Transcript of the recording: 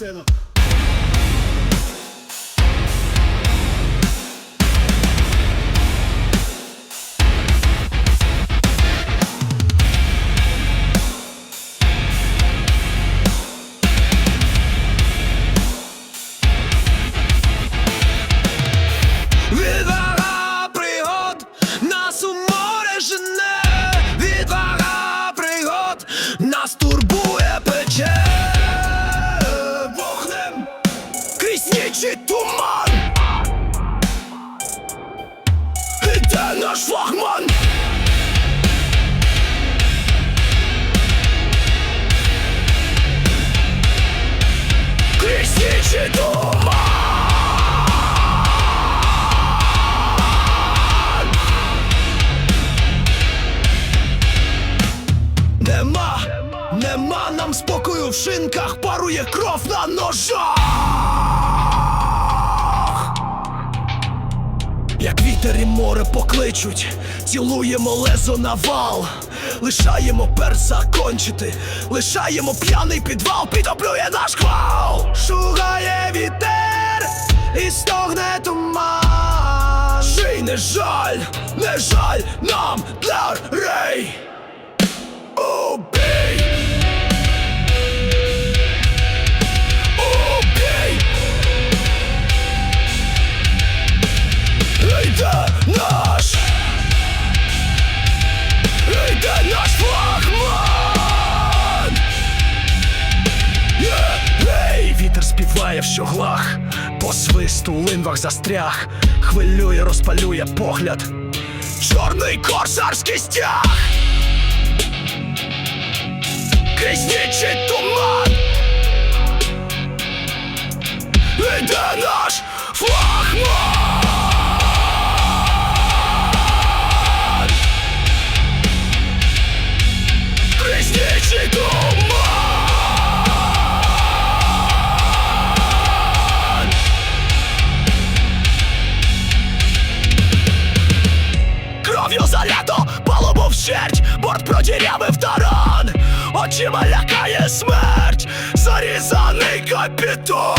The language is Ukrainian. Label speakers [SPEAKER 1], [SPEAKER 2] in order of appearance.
[SPEAKER 1] сину.
[SPEAKER 2] Відвага пригод нас у море відвага пригод нас турбує пече крізь ніч і туман. Іде наш флагман. Крізь ніч туман. Нема, нема нам спокою в шинках, парує кров на ножах. Як вітер і море покличуть, цілуємо лезо на вал, лишаємо перс закончити, лишаємо п'яний підвал, підоплює наш хвал. Шугає вітер і стогне туман. Жий не жаль, не жаль нам для рей. Убей! В щоглах, по свисту линвах застряг, хвилює, розпалює погляд. Чорний корсарський стяг! крізь ніч і туман Іде наш флагман Крізь ніч туман Кров'ю залято, палубу вщерть, борт продірявив таран Очима лякає смерть, зарізаний капітан